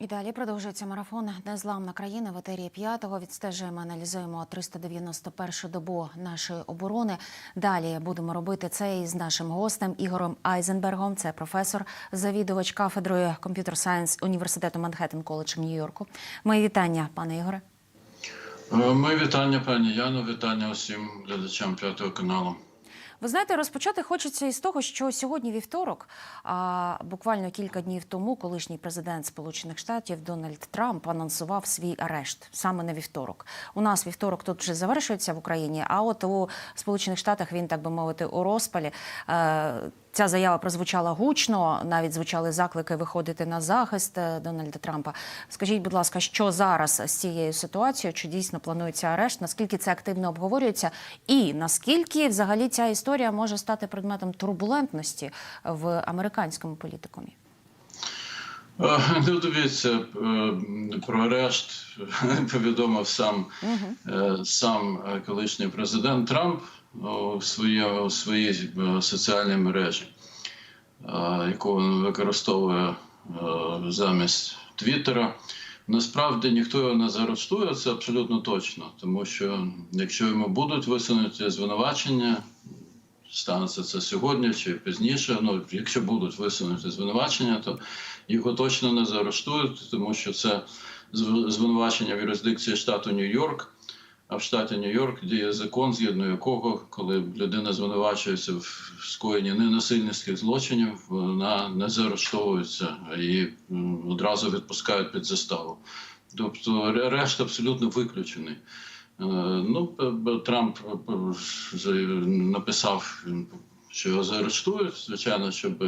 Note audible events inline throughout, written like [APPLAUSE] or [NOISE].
І далі продовжується марафон Незламна країна в етері п'ятого. Відстежуємо, аналізуємо 391-шу добу нашої оборони. Далі будемо робити це із нашим гостем Ігорем Айзенбергом. Це професор, завідувач кафедрою комп'ютер сайенс університету Манхеттен коледж Нью-Йорку. Мої вітання, пане Ігоре. Е, Ми вітання, пані Яно, вітання усім глядачам п'ятого каналу. Ви знаєте, розпочати хочеться із того, що сьогодні вівторок, а буквально кілька днів тому, колишній президент Сполучених Штатів Дональд Трамп анонсував свій арешт саме на вівторок. У нас вівторок тут вже завершується в Україні, а от у Сполучених Штатах він, так би мовити, у розпалі. Ця заява прозвучала гучно, навіть звучали заклики виходити на захист е, Дональда Трампа. Скажіть, будь ласка, що зараз з цією ситуацією? Чи дійсно планується арешт? Наскільки це активно обговорюється? І наскільки взагалі ця історія може стати предметом турбулентності в американському політикумі? Е, Ну, дивіться, е, про арешт [LAUGHS] повідомив сам, сам колишній президент Трамп у своїй е, соціальній мережі, яку він використовує е, замість Твіттера. Насправді ніхто його не заарештує, це абсолютно точно, тому що якщо йому будуть висунуті звинувачення, станеться це сьогодні чи пізніше. Ну, якщо будуть висунуті звинувачення, то його точно не заарештують, тому що це звинувачення в юрисдикції штату Нью-Йорк. А в штаті Нью-Йорк діє закон, згідно якого, коли людина звинувачується в скоєнні ненасильницьких злочинів, вона не заарештовується м, одразу відпускають під заставу. Тобто ре- арешт абсолютно виключений. Е, Ну, Трамп е, написав, що його заарештують, звичайно, щоб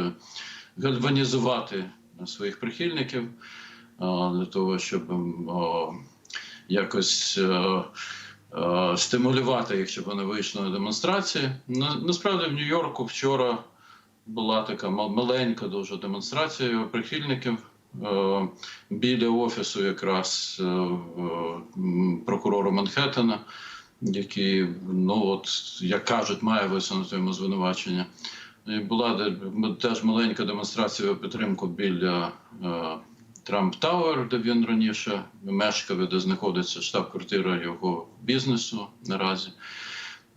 гальванізувати своїх прихильників е, для того, щоб якось стимулювати їх, щоб вони вийшли на демонстрації. На- Насправді в Нью-Йорку вчора була така мал- маленька дуже демонстрація прихильників. е, Біля офісу якраз е, прокурора Манхеттена, який, ну от як кажуть, має висунути йому звинувачення. І була теж маленька демонстрація підтримку біля е, Трамп Тауер, де він раніше мешкав, де знаходиться штаб-квартира його бізнесу наразі.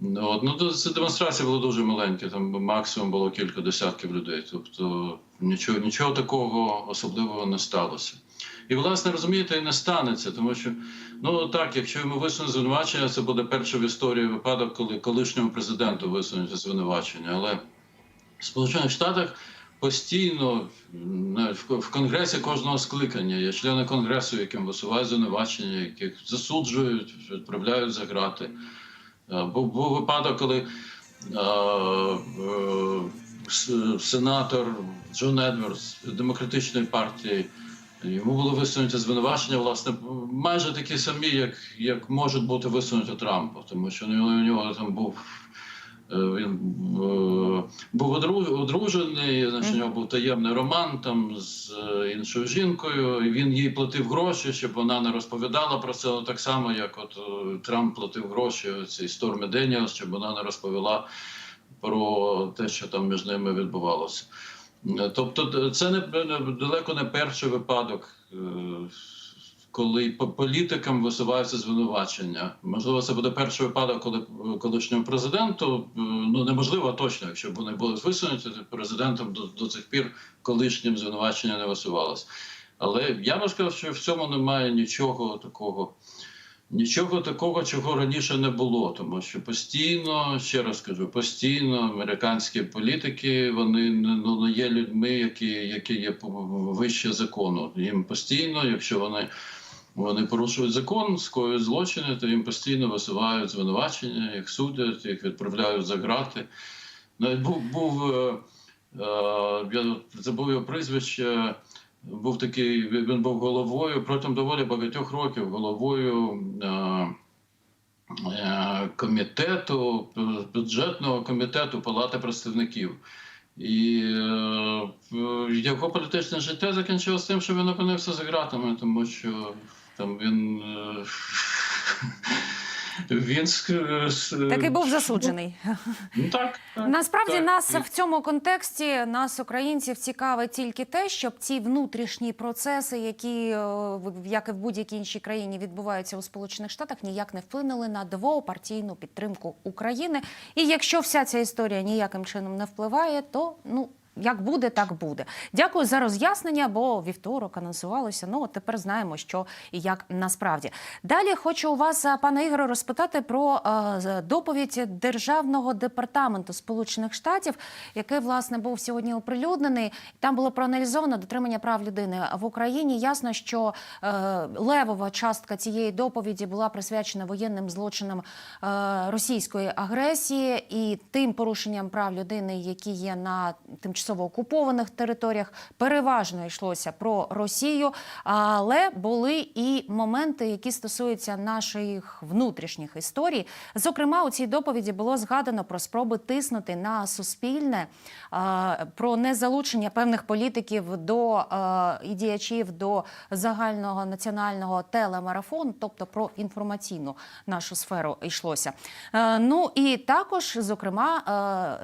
Ну, От, ну, ця демонстрація була дуже маленька, там максимум було кілька десятків людей. Тобто нічого, нічого такого особливого не сталося. І, власне, розумієте, і не станеться, тому що ну так, якщо йому висунуть звинувачення, це буде перший в історії випадок, коли колишньому президенту висунуть звинувачення. Але в Сполучених Штатах постійно в конгресі кожного скликання є члени конгресу, яким висувають звинувачення, яких засуджують, відправляють за грати. Е, Був, був випадок, коли е, е, с- сенатор Джон Едвардс демократичної партії. Йому було висунуті звинувачення, власне, майже такі самі, як, як можуть бути висунуті Трампу, тому що у нього там був. Е, Він е, був одру- одружений, значить, у нього був таємний роман там з е, іншою жінкою, і він їй платив гроші, щоб вона не розповідала про це. Так само, як от Трамп платив гроші цій Стормі Деніелс, щоб вона не розповіла про те, що там між ними відбувалося. Тобто, це не далеко не перший випадок, коли по політикам висуваються звинувачення. Можливо, це буде перший випадок, коли е, колишньому президенту е, ну неможливо точно, якщо вони були висунуті то президентом до, до цих пір колишнім звинувачення не висувалось. Але я би сказав, що в цьому немає нічого такого. Нічого такого, чого раніше не було, тому що постійно, ще раз кажу, постійно американські політики вони ну, не є людьми, які, які є вище закону. Їм постійно, якщо вони, вони порушують закон, скоюють злочини, то їм постійно висувають звинувачення, їх судять, їх відправляють за грати. Навіть був, був е, е, я забув його прізвище. Був такий, він був головою протягом доволі багатьох років головою е, е, комітету, бюджетного комітету Палати представників. І е, його політичне життя закінчилося тим, що він опинився за ґратами, тому що там він. Е, [LAUGHS] Він Такий був засуджений. Ну так, так Насправді так. нас І- в цьому контексті, нас, українців, цікавить тільки те, щоб ці внутрішні процеси, які е, як і в будь-якій іншій країні відбуваються у Сполучених Штатах, ніяк не вплинули на двопартійну підтримку України. І якщо вся ця історія ніяким чином не впливає, то ну. Як буде, так буде. Дякую за роз'яснення, бо вівторок анонсувалося. Ну тепер знаємо, що і як насправді. Далі хочу у вас, е, пане Ігоре, розпитати про е, доповідь Державного департаменту Сполучених Штатів, який власне був сьогодні оприлюднений. Там було проаналізовано дотримання прав людини в Україні. Ясно, що е, левова частка цієї доповіді була присвячена воєнним злочинам російської агресії і тим порушенням прав людини, які є на тимчасово окупованих територіях. Переважно йшлося про Росію, але були і моменти, які стосуються наших внутрішніх історій. Зокрема, у цій доповіді було згадано про спроби тиснути на суспільне, про незалучення певних політиків до і діячів до загального національного телемарафону, тобто про інформаційну нашу сферу йшлося. Е, Ну і також, зокрема,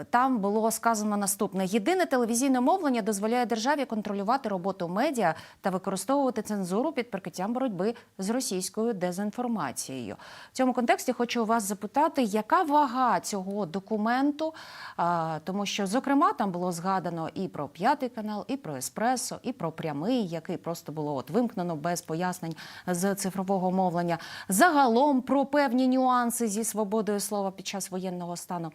е, там було сказано наступне: єдине телевізійне мовлення дозволяє державі контролювати роботу медіа та використовувати цензуру під прикриттям боротьби з російською дезінформацією. В цьому контексті хочу вас запитати, яка вага цього документу, тому що, зокрема, там було згадано і про п'ятий канал, і про еспресо, і про прямий, який просто було от вимкнено без пояснень з цифрового мовлення. Загалом про певні нюанси зі свободою слова під час воєнного стану.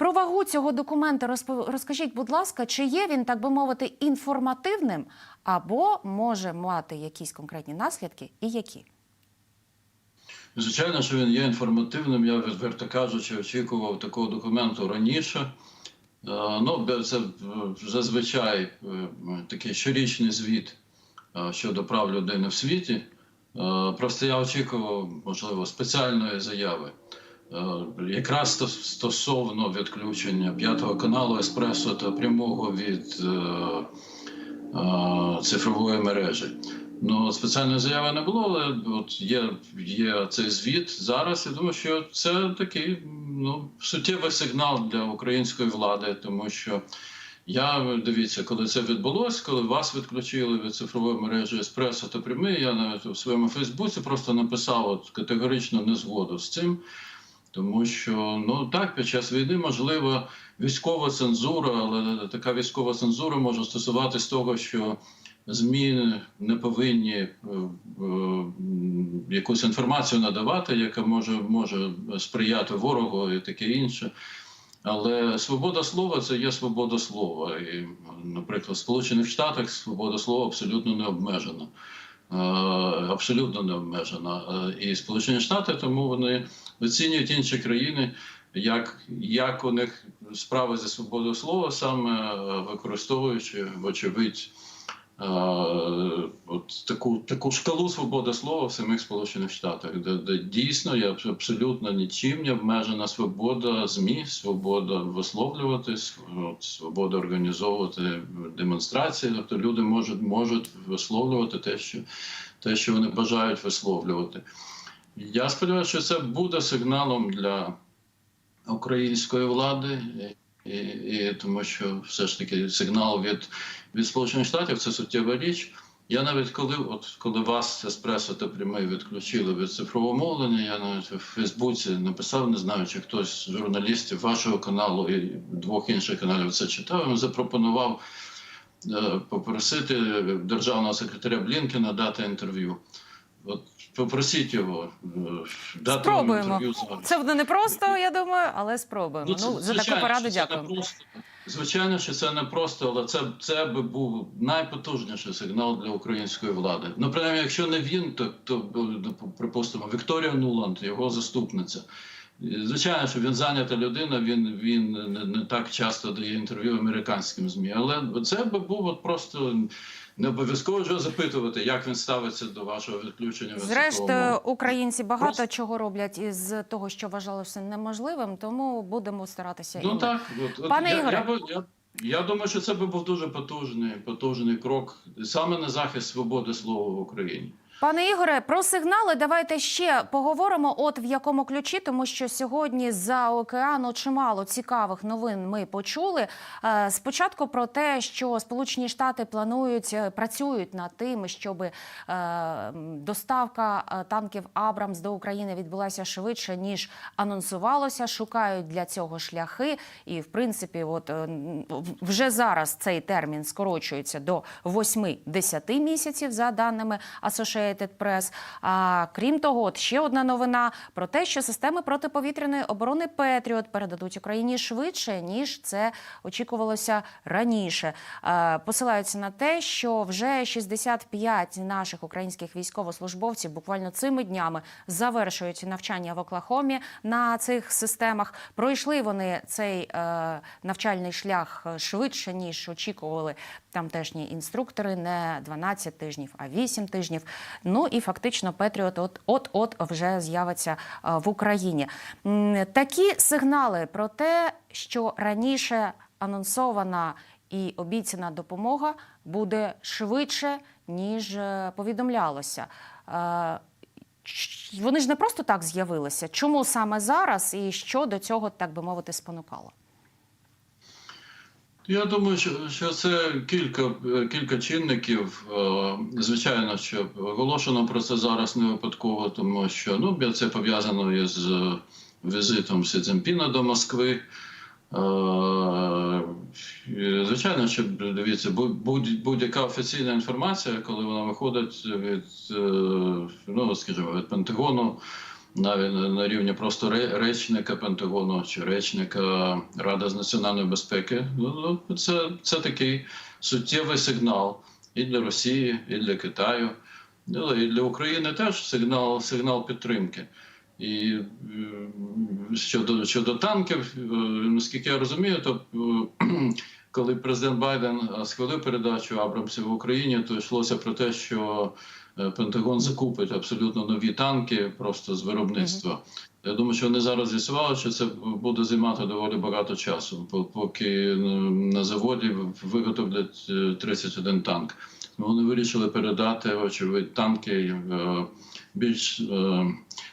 Про вагу цього документа розпо- розкажіть, будь ласка, чи є він, так би мовити, інформативним або може мати якісь конкретні наслідки і які? Звичайно, що він є інформативним. Я відверто кажучи, очікував такого документу раніше. Е, Ну, це е, зазвичай е, такий щорічний звіт щодо прав людини в світі. Просто я очікував, можливо, спеціальної заяви. Е, Якраз стосовно відключення п'ятого каналу Еспресо та прямого від е, е, цифрової мережі. Ну, спеціальної заяви не було, але от є, є цей звіт зараз. Я думаю, що це такий ну, суттєвий сигнал для української влади, тому що я дивіться, коли це відбулося, коли вас відключили від цифрової мережі Еспресо та прямий, я навіть у своєму Фейсбуці просто написав от, категорично незгоду з цим. Тому що ну так, під час війни можливо військова цензура, але така військова цензура може стосуватись того, що ЗМІ не повинні е, е, якусь інформацію надавати, яка може, може сприяти ворогу і таке інше. Але свобода слова це є свобода слова. І, наприклад, в Сполучених Штатах свобода слова абсолютно не обмежена. Е, Абсолютно не обмежена. Е, І Сполучені Штати тому вони оцінюють інші країни, як, як у них справи зі свободою слова, саме е, використовуючи, вочевидь, е, от таку, таку шкалу свободи слова в самих Сполучених Штатах, де, де дійсно є абсолютно нічим не обмежена свобода ЗМІ, свобода висловлюватись, от, свобода організовувати демонстрації. Тобто люди можуть, можуть висловлювати те, що, те, що вони бажають висловлювати. Я сподіваюся, що це буде сигналом для української влади, і, і тому що все ж таки сигнал від, від Сполучених Штатів це суттєва річ. Я навіть коли, от коли вас еспресо та прямий відключили від цифрового мовлення, я навіть в Фейсбуці написав, не знаю, чи хтось з журналістів вашого каналу і двох інших каналів це читав. Він запропонував е, попросити державного секретаря Блінкена дати інтерв'ю. От попросіть його е, дати Спробуємо. інтерв'ю зараз. Це буде непросто, я думаю, але спробуємо. це- Ну, за звичайно, таку пораду дякую. просто. Звичайно, що це не просто, але це, це би був найпотужніший сигнал для української влади. Ну, принаймні, якщо не він, то, то ну, припустимо, Вікторія Нуланд, його заступниця. Звичайно, що він зайнята людина, він, він не, не так часто дає інтерв'ю американським ЗМІ. Але це би був от просто не обов'язково вже запитувати, як він ставиться до вашого відключення. від Зрештою, українці багато Просто- чого роблять із того, що вважалося неможливим, тому будемо старатися. Ну і так, от, от Пане я, Ігоре. я, я, я думаю, що це би був дуже потужний, потужний крок саме на захист свободи слова в Україні. Пане Ігоре, про сигнали давайте ще поговоримо. От в якому ключі, тому що сьогодні за океану чимало цікавих новин ми почули. Е, Спочатку про те, що Сполучені Штати планують е, працюють над тим, щоб е, доставка танків Абрамс до України відбулася швидше ніж анонсувалося. Шукають для цього шляхи, і в принципі, от вже зараз цей термін скорочується до 8-10 місяців за даними Associated Press. А крім того, от ще одна новина про те, що системи протиповітряної оборони Петріот передадуть Україні швидше ніж це очікувалося раніше. Посилаються на те, що вже 65 наших українських військовослужбовців буквально цими днями завершують навчання в Оклахомі на цих системах. Пройшли вони цей е, навчальний шлях швидше ніж очікували тамтешні інструктори. Не 12 тижнів, а 8 тижнів. Ну і фактично Петріот от от от вже з'явиться е, в Україні. Такі сигнали про те, що раніше анонсована і обіцяна допомога буде швидше ніж е, повідомлялося. Е, Вони ж не просто так з'явилися. Чому саме зараз і що до цього, так би мовити, спонукало? Я думаю, що, це кілька, кілька чинників. Е, Звичайно, що оголошено про це зараз не випадково, тому що ну, це пов'язано із е, візитом Сі Цзіньпіна до Москви. Е, Звичайно, що дивіться, будь- будь- будь-яка офіційна інформація, коли вона виходить від, ну, скажімо, від Пентагону, навіть на- рівні просто речника Пентагону чи речника Ради з національної безпеки, ну, ну, це, це такий суттєвий сигнал і для Росії, і для Китаю, і для України теж сигнал, сигнал підтримки. І е, щодо, щодо танків, е, наскільки я розумію, то е, [CLEARS THROAT] коли президент Байден схвалив передачу Абрамсів в Україні, то йшлося про те, що Пентагон закупить абсолютно нові танки просто з виробництва. Я думаю, що вони зараз з'ясували, що це буде займати доволі багато часу, по- поки е, на заводі виготовлять е, 31 танк. Ну, Вони вирішили передати, очевидь, танки е, більш е,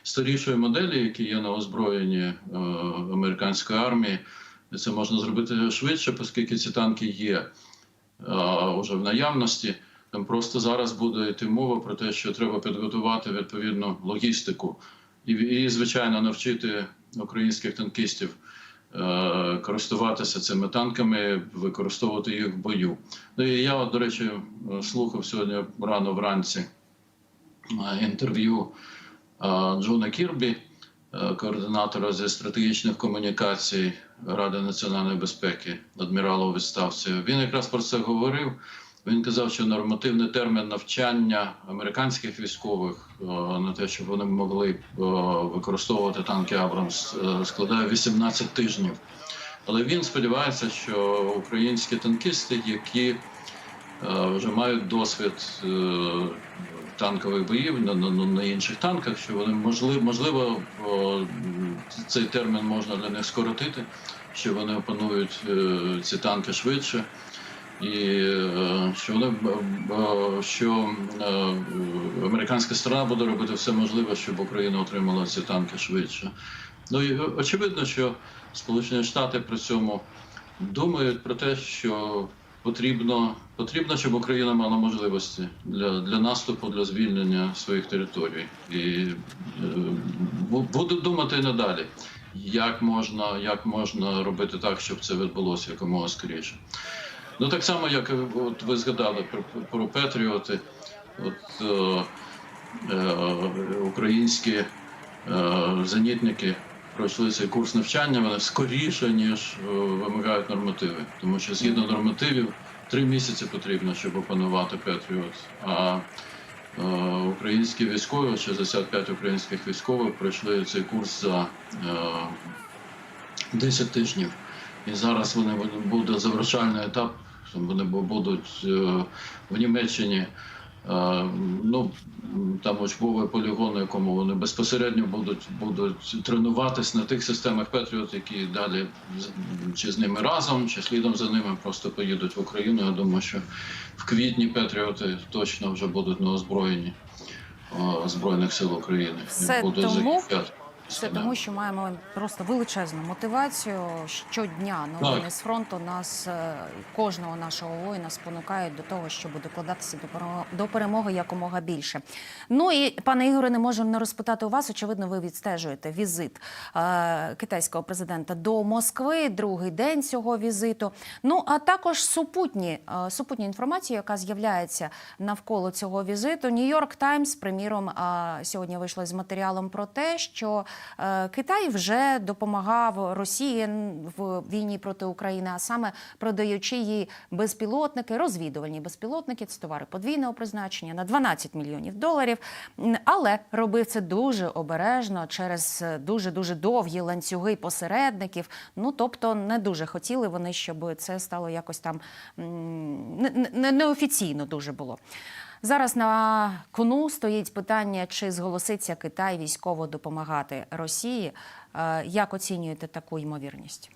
старішої моделі, які є на озброєнні е, американської армії. Це можна зробити швидше, оскільки ці танки є е, вже в наявності. Там просто зараз буде йти мова про те, що треба підготувати відповідну логістику і, і звичайно, навчити українських танкістів е, користуватися цими танками, використовувати їх в бою. Ну і я, до речі, слухав сьогодні рано вранці е, інтерв'ю е, Джона Кірбі, е, координатора зі стратегічних комунікацій Ради національної безпеки, адмірала у відставці. Він якраз про це говорив. Він казав, що нормативний термін навчання американських військових е, на те, щоб вони могли е, використовувати танки Абрамс, е, складає 18 тижнів. Але він сподівається, що українські танкісти, які вже мають досвід танкових боїв на, на, на інших танках, що вони можливо, можливо цей термін можна для них скоротити, що вони опанують ці танки швидше. І е, що вони е, що е, американська сторона буде робити все можливе, щоб Україна отримала ці танки швидше. Ну і очевидно, що Сполучені Штати при цьому думають про те, що потрібно, потрібно, щоб Україна мала можливості для, для наступу, для звільнення своїх територій. І будуть думати надалі, як можна, як можна робити так, щоб це відбулося якомога скоріше. Ну так само, як е, от ви згадали про, про Петріоти, от е, е, українські е, зенітники пройшли цей курс навчання, вони скоріше, ніж е, вимагають нормативи. Тому що згідно нормативів три місяці потрібно, щоб опанувати Петріот. А е, українські військові, 65 українських військових, пройшли цей курс за е, 10 тижнів. І зараз вони буде завершальний етап. Вони будуть е, в Німеччині. е, Ну там учбовий полігон, на якому вони безпосередньо будуть будуть тренуватись на тих системах Петріот, які далі чи з ними разом, чи слідом за ними просто поїдуть в Україну. Я думаю, що в квітні Петріоти точно вже будуть на озброєнні. Збройних сил України. Все буде тому- захищати. Це тому, що маємо просто величезну мотивацію. Щодня новини з фронту нас е, кожного нашого воїна спонукають до того, щоб докладатися до перемоги, якомога більше. Ну і пане Ігоре, не можу не розпитати у вас. Очевидно, ви відстежуєте візит е, китайського президента до Москви, другий день цього візиту. Ну а також супутні е, супутні інформації, яка з'являється навколо цього візиту. Нью-Йорк Таймс, приміром, е, сьогодні вийшло з матеріалом про те, що Китай вже допомагав Росії в війні проти України, а саме продаючи їй безпілотники, розвідувальні безпілотники, це товари подвійного призначення на 12 мільйонів доларів. Але робив це дуже обережно через дуже дуже довгі ланцюги посередників. Ну тобто не дуже хотіли вони, щоб це стало якось там неофіційно дуже було. Зараз на кону стоїть питання, чи зголоситься Китай військово допомагати Росії. Е, Як оцінюєте таку ймовірність?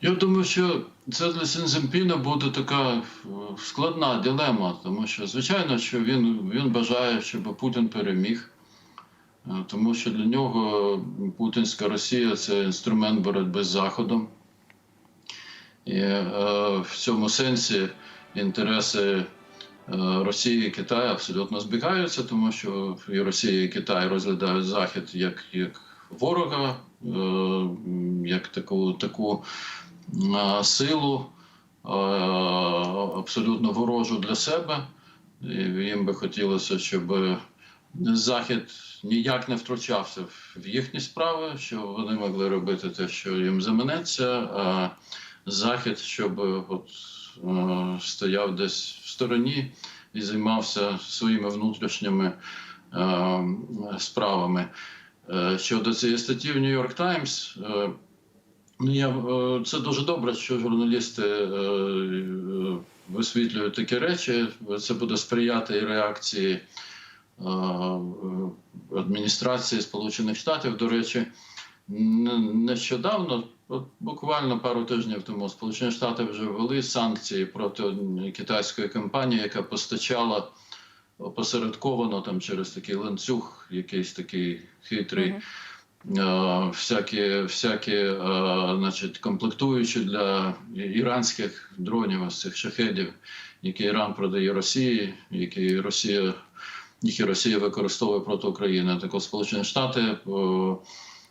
Я думаю, що це для Сінземпіна буде така е, складна дилема, тому що, звичайно, що він, він бажає, щоб Путін переміг, Е, тому що для нього путінська Росія це інструмент боротьби з Заходом. І е, в цьому сенсі інтереси е, Росії і Китаю абсолютно збігаються, тому що і Росія і Китай розглядають Захід як, як ворога, е, як таку, таку е, силу абсолютно ворожу для себе. І їм би хотілося, щоб Захід ніяк не втручався в їхні справи, що вони могли робити те, що їм заманеться, а Захід, щоб от, стояв десь в стороні і займався своїми внутрішніми е, справами. Е, Щодо цієї статті в Нью-Йорк Таймс, е, Ну, я, е, це дуже добре, що журналісти висвітлюють такі речі. Це буде сприяти і реакції адміністрації Сполучених Штатів. До речі, нещодавно, от буквально пару тижнів тому, Сполучені Штати вже ввели санкції проти китайської компанії, яка постачала опосередковано там через такий ланцюг, якийсь такий хитрий. Мгм. Е, всякі, всякі е, значить, комплектуючі для іранських дронів, ось цих шахедів, які Іран продає Росії, які Росія, які Росія використовує проти України. Так от Сполучені Штати е,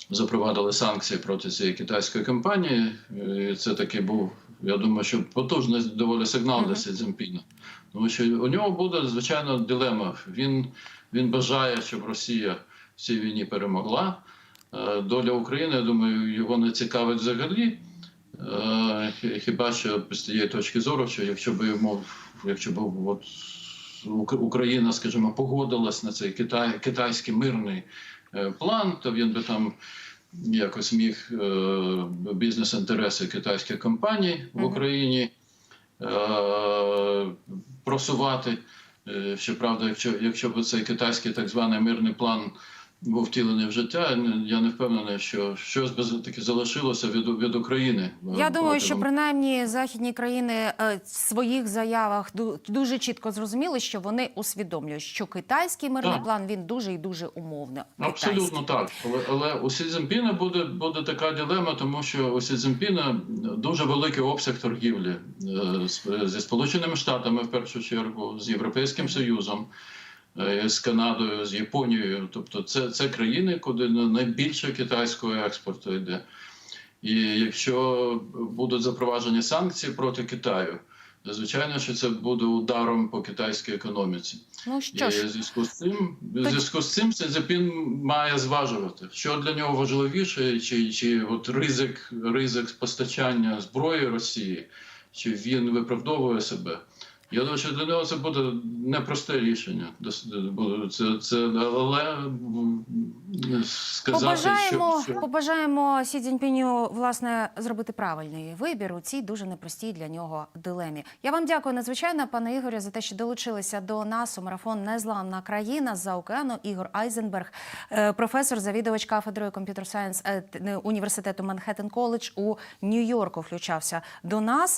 запровадили санкції проти цієї китайської компанії. І це такий був, я думаю, що потужний доволі сигнал для. Сі Цзіньпіна. Тому що у нього буде звичайно дилема. Він, він бажає, щоб Росія в цій війні перемогла. Е, Доля України, я думаю, його не цікавить взагалі. Е, Хіба що з тієї точки зору, що якщо б йому, якщо б от Україна, скажімо, погодилась на цей китай, китайський мирний план, то він би там якось міг е, бізнес-інтереси китайських компаній в Україні е, просувати. Е, Щоправда, якщо, якщо б цей китайський так званий мирний план був втілений в життя, я не впевнений, що щось би таки залишилося від, від України. Я думаю, що принаймні західні країни е, в своїх заявах ду- дуже чітко зрозуміли, що вони усвідомлюють, що китайський мирний Так. план він дуже і дуже умовний. Абсолютно так. Але, але у Сі Цзіньпіна буде, буде така дилема, тому що у Сі Цзіньпіна дуже великий обсяг торгівлі е, зі Сполученими Штатами, в першу чергу, з Європейським Союзом, з Канадою, з Японією. Тобто, це, це країни, куди найбільше китайського експорту йде. І якщо будуть запроваджені санкції проти Китаю, звичайно, що це буде ударом по китайській економіці. Ну що І ж, в зв'язку з цим, в зв'язку з цим Сінзепін має зважувати, що для нього важливіше, чи, чи от ризик, ризик постачання зброї Росії, чи він виправдовує себе. Я думаю, що для нього це буде непросте рішення. Це, це але сказати, побажаємо, що, побажаємо Сі Цзіньпіню, власне, зробити правильний вибір у цій дуже непростій для нього дилемі. Я вам дякую надзвичайно, пане Ігорю, за те, що долучилися до нас у марафон Незламна країна з-за океану. Ігор Айзенберг, е, професор, завідувач кафедрою комп'ютер сайенс університету Манхеттен Коледж у Нью-Йорку, включався до нас.